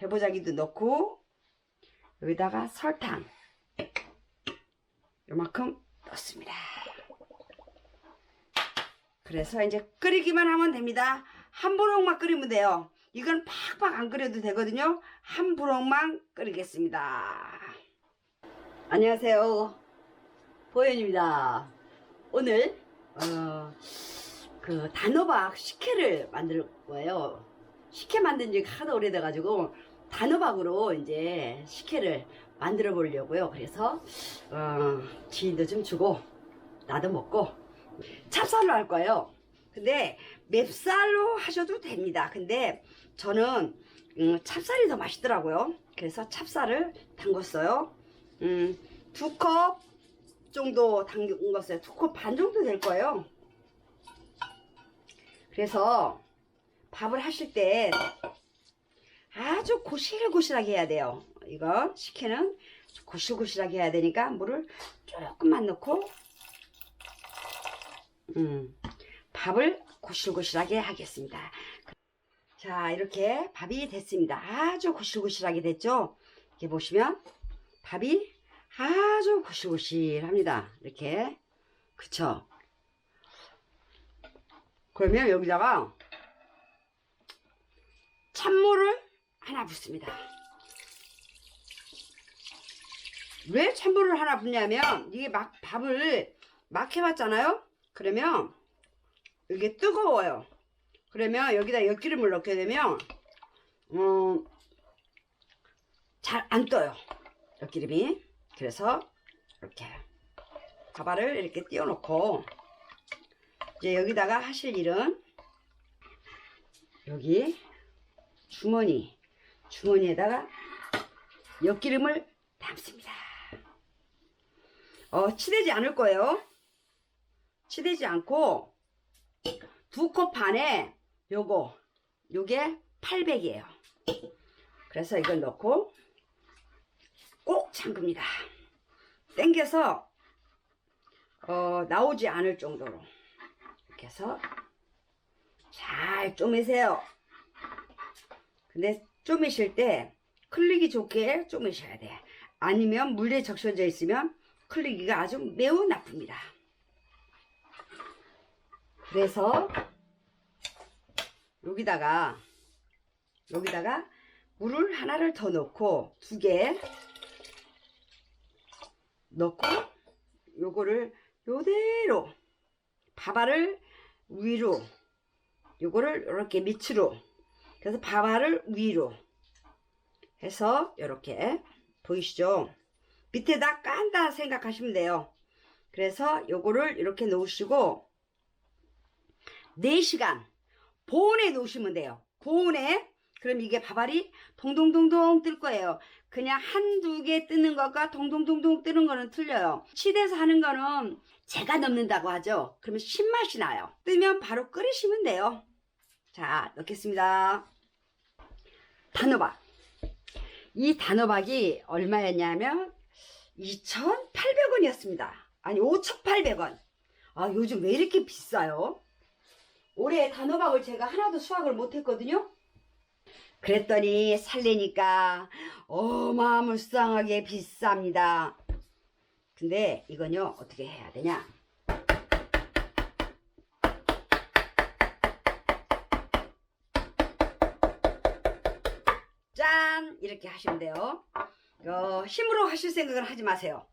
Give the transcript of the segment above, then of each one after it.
배보자기도 넣고 여기다가 설탕 요만큼 넣습니다. 그래서 이제 끓이기만 하면 됩니다. 한 부럭만 끓이면 돼요. 이건 팍팍 안 끓여도 되거든요. 한 부럭만 끓이겠습니다. 안녕하세요. 보현입니다. 오늘 어, 그 단호박 식혜를 만들 거예요. 식혜 만든 지 하도 오래돼가지고 단호박으로 이제 식혜를 만들어 보려고요. 그래서 어, 지인도 좀 주고 나도 먹고 찹쌀로 할 거예요. 근데 맵쌀로 하셔도 됩니다. 근데 저는 음, 찹쌀이 더 맛있더라고요. 그래서 찹쌀을 담궜어요. 음, 두 컵 정도 담궜어요. 두 컵 반 정도 될 거예요. 그래서 밥을 하실 때 아주 고실고실하게 해야 돼요. 이거 식혜는 고실고실하게 해야 되니까 물을 조금만 넣고 음, 밥을 고실고실하게 하겠습니다. 자 이렇게 밥이 됐습니다. 아주 고실고실하게 됐죠? 이렇게 보시면 밥이 아주 고실고실합니다. 이렇게 그쵸? 그러면 여기다가 찬물을 하나 붓습니다. 왜 찬물을 하나 붓냐면 이게 막 밥을 막 해봤잖아요. 그러면 이게 뜨거워요. 그러면 여기다 엿기름을 넣게 되면 음, 잘 안 떠요. 엿기름이. 그래서 이렇게 가발을 이렇게 띄워놓고 이제 여기다가 하실 일은 여기 주머니 주머니에다가 엿기름을 담습니다. 어, 치대지 않을 거예요. 치대지 않고 두 컵 반에 요거 요게 800이에요. 그래서 이걸 넣고 꼭 잠급니다. 땡겨서 어, 나오지 않을 정도로 이렇게 해서 잘 쪼매세요. 근데 쪼매실 때 클릭이 좋게 쪼매셔야 돼. 아니면 물에 적셔져 있으면 클릭이가 아주 매우 나쁩니다. 그래서 여기다가 여기다가 물을 하나를 더 넣고 두 개 넣고 요거를 요대로 밥알을 위로 요거를 이렇게 밑으로 그래서 밥알을 위로 해서 이렇게 보이시죠? 밑에다 깐다 생각하시면 돼요. 그래서 요거를 이렇게 놓으시고 4시간 보온에 놓으시면 돼요. 보온에 그럼 이게 밥알이 동동동동 뜰 거예요. 그냥 한두 개 뜨는 것과 동동동동 뜨는 거는 틀려요. 시대에서 하는 거는 제가 넣는다고 하죠. 그러면 신맛이 나요. 뜨면 바로 끓이시면 돼요. 자, 넣겠습니다. 단호박. 이 단호박이 얼마였냐면 2,800원이었습니다. 아니 5,800원. 아 요즘 왜 이렇게 비싸요? 올해 단호박을 제가 하나도 수확을 못했거든요. 그랬더니 살래니까 어마무쌍하게 비쌉니다. 근데 이건요 어떻게 해야 되냐? 짠 이렇게 하시면 돼요. 어, 힘으로 하실 생각을 하지 마세요.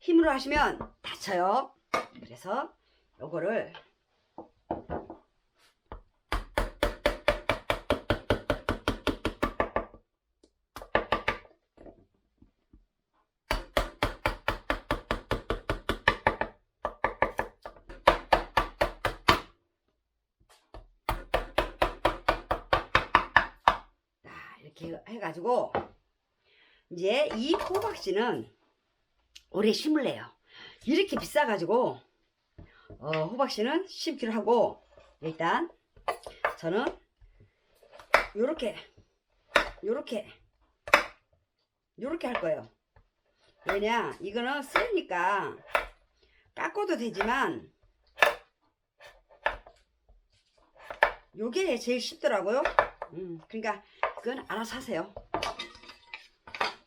힘으로 하시면 다쳐요. 그래서 요거를 자, 이렇게 해가지고 이제 이 호박씨는 올해 심을래요. 이렇게 비싸가지고 어, 호박씨는 심기로 하고 일단 저는 요렇게 요렇게 요렇게 할 거예요. 왜냐 이거는 쓰니까 깎아도 되지만 요게 제일 쉽더라고요. 음, 그러니까 그건 알아서 하세요.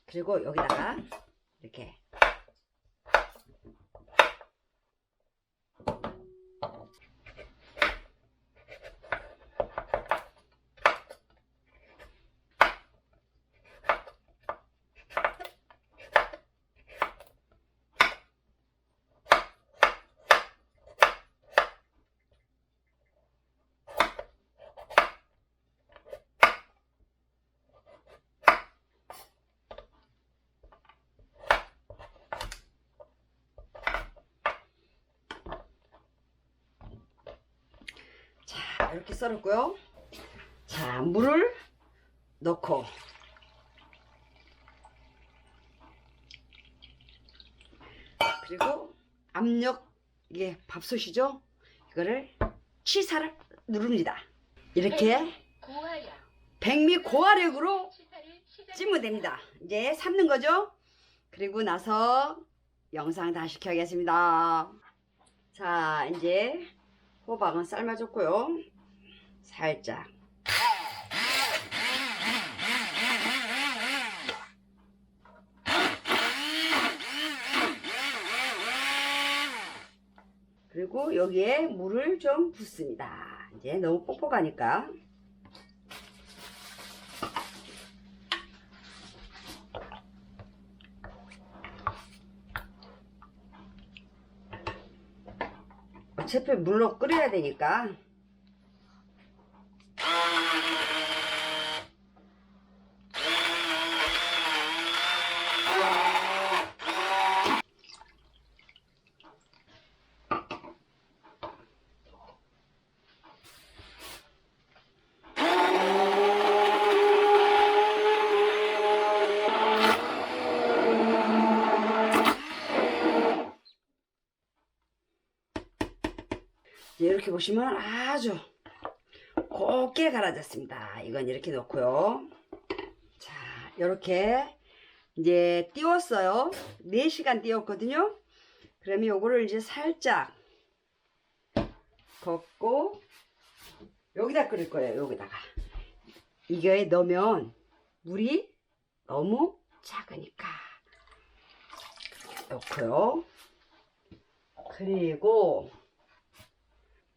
그리고 여기다가 이렇게 이렇게 썰었고요. 자 물을 넣고 그리고 압력 이게 밥솥이죠. 이거를 치사를 누릅니다. 이렇게 백미 고화력으로 찌면 됩니다. 이제 삶는 거죠. 그리고 나서 영상 다시 켜겠습니다. 자, 이제 호박은 삶아줬고요. 살짝. 그리고 여기에 물을 좀 붓습니다. 이제 너무 뻑뻑하니까. 어차피 물로 끓여야 되니까 이렇게 보시면 아주 곱게 갈아졌습니다. 이건 이렇게 놓고요. 자, 이렇게 이제 띄웠어요. 4시간 띄웠거든요. 그러면 요거를 이제 살짝 걷고 여기다 끓일 거예요. 여기다가. 이거에 넣으면 물이 너무 작으니까 넣고요. 그리고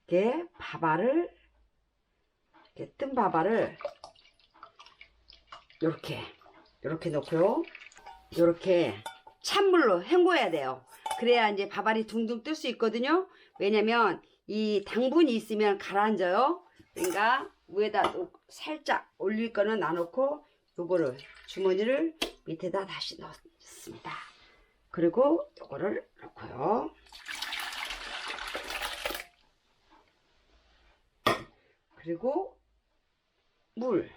이렇게 밥알을 이렇게 뜬 밥알을 이렇게 이렇게 넣고요. 이렇게 찬물로 헹궈야 돼요. 그래야 이제 밥알이 둥둥 뜰 수 있거든요. 왜냐면 이 당분이 있으면 가라앉아요. 그러니까 위에다 또 살짝 올릴 거는 놔놓고 요거를 주머니를 밑에다 다시 넣습니다. 그리고 요거를 넣고요. 그리고 물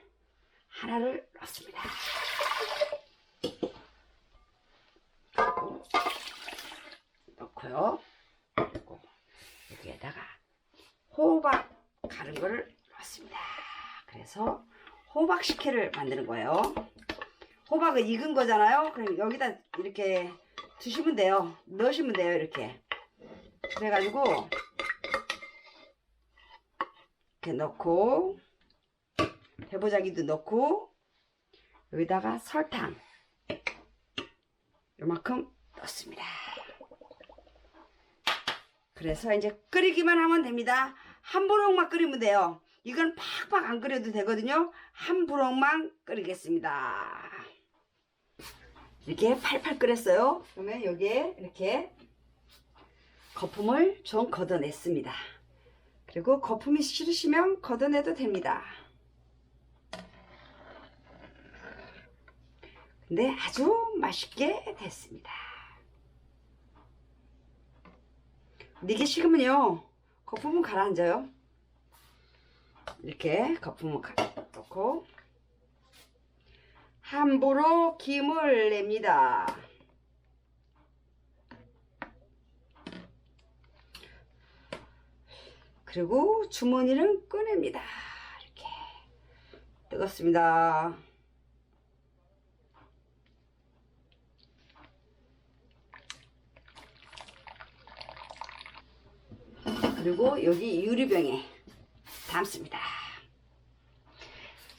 하나를 넣습니다. 넣고요. 그리고 여기에다가 호박 가른 거를 넣습니다. 그래서 호박 식혜를 만드는 거예요. 호박은 익은 거잖아요. 그럼 여기다 이렇게 두시면 돼요. 넣으시면 돼요. 이렇게. 그래가지고 이렇게 넣고 대보자기도 넣고 여기다가 설탕 요만큼 넣습니다. 그래서 이제 끓이기만 하면 됩니다. 한 부럭만 끓이면 돼요. 이건 팍팍 안 끓여도 되거든요. 한 부럭만 끓이겠습니다. 이렇게 팔팔 끓였어요. 그러면 여기에 이렇게 거품을 좀 걷어냈습니다. 그리고 거품이 싫으시면 걷어내도 됩니다. 근데 아주 맛있게 됐습니다. 이게 식으면요, 거품은 가라앉아요. 이렇게 거품을 가- 넣고 함부로 김을 냅니다. 그리고 주머니를 꺼냅니다. 이렇게 뜨겁습니다. 그리고 여기 유리병에 담습니다.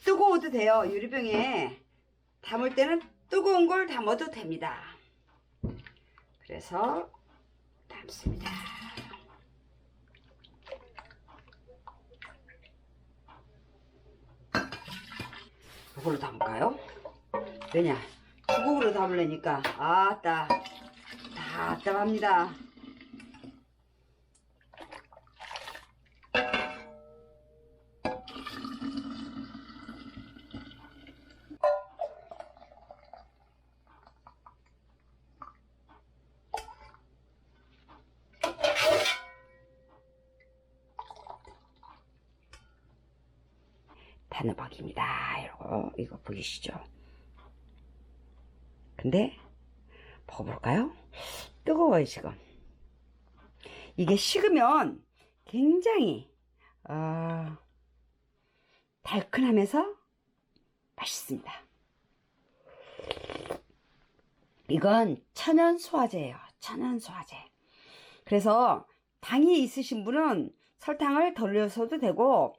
뜨거워도 돼요. 유리병에 담을 때는 뜨거운 걸 담아도 됩니다. 그래서 담습니다. 이걸로 담을까요? 왜냐? 수국으로 담으려니까 아따 답답합니다. 단호박입니다. 이거 이거 보이시죠? 근데 먹어볼까요? 뜨거워요 지금. 이게 식으면 굉장히 어, 달큰하면서 맛있습니다. 이건 천연 소화제예요. 천연 소화제. 그래서 당이 있으신 분은 설탕을 덜 넣어서도 되고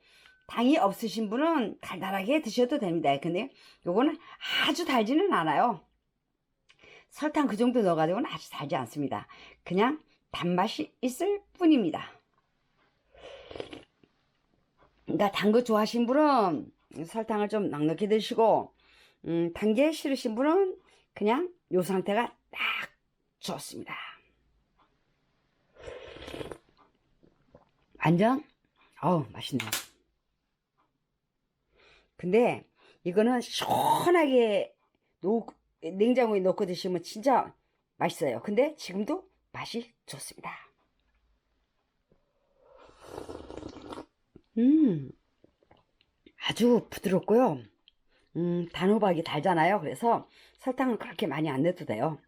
당이 없으신 분은 달달하게 드셔도 됩니다. 근데 요거는 아주 달지는 않아요. 설탕 그 정도 넣어가지고는 아주 달지 않습니다. 그냥 단맛이 있을 뿐입니다. 그러니까 단 거 좋아하신 분은 설탕을 좀 넉넉히 드시고 음, 단게 싫으신 분은 그냥 요 상태가 딱 좋습니다. 완전 어우 맛있네요. 근데 이거는 시원하게 놓, 냉장고에 넣고 드시면 진짜 맛있어요. 근데 지금도 맛이 좋습니다. 음, 아주 부드럽고요. 음, 단호박이 달잖아요. 그래서 설탕은 그렇게 많이 안 넣어도 돼요.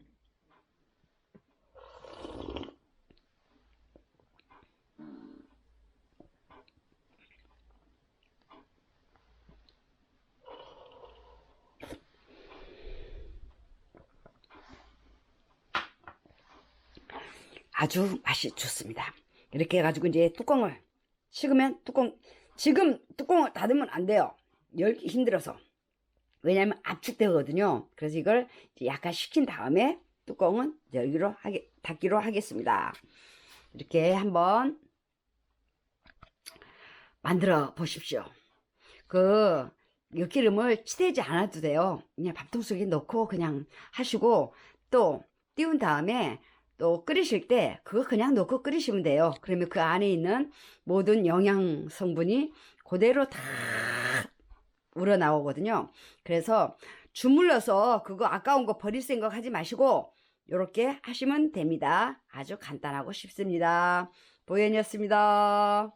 아주 맛이 좋습니다. 이렇게 해가지고 이제 뚜껑을 식으면 뚜껑 지금 뚜껑을 닫으면 안 돼요. 열기 힘들어서 왜냐하면 압축되거든요. 그래서 이걸 약간 식힌 다음에 뚜껑은 열기로 하게 닫기로 하겠습니다. 이렇게 한번 만들어 보십시오. 그 엿기름을 치대지 않아도 돼요. 그냥 밥통 속에 넣고 그냥 하시고 또 띄운 다음에 또 끓이실 때 그거 그냥 넣고 끓이시면 돼요. 그러면 그 안에 있는 모든 영양 성분이 그대로 다 우러나오거든요. 그래서 주물러서 그거 아까운 거 버릴 생각 하지 마시고 이렇게 하시면 됩니다. 아주 간단하고 쉽습니다. 보현이었습니다.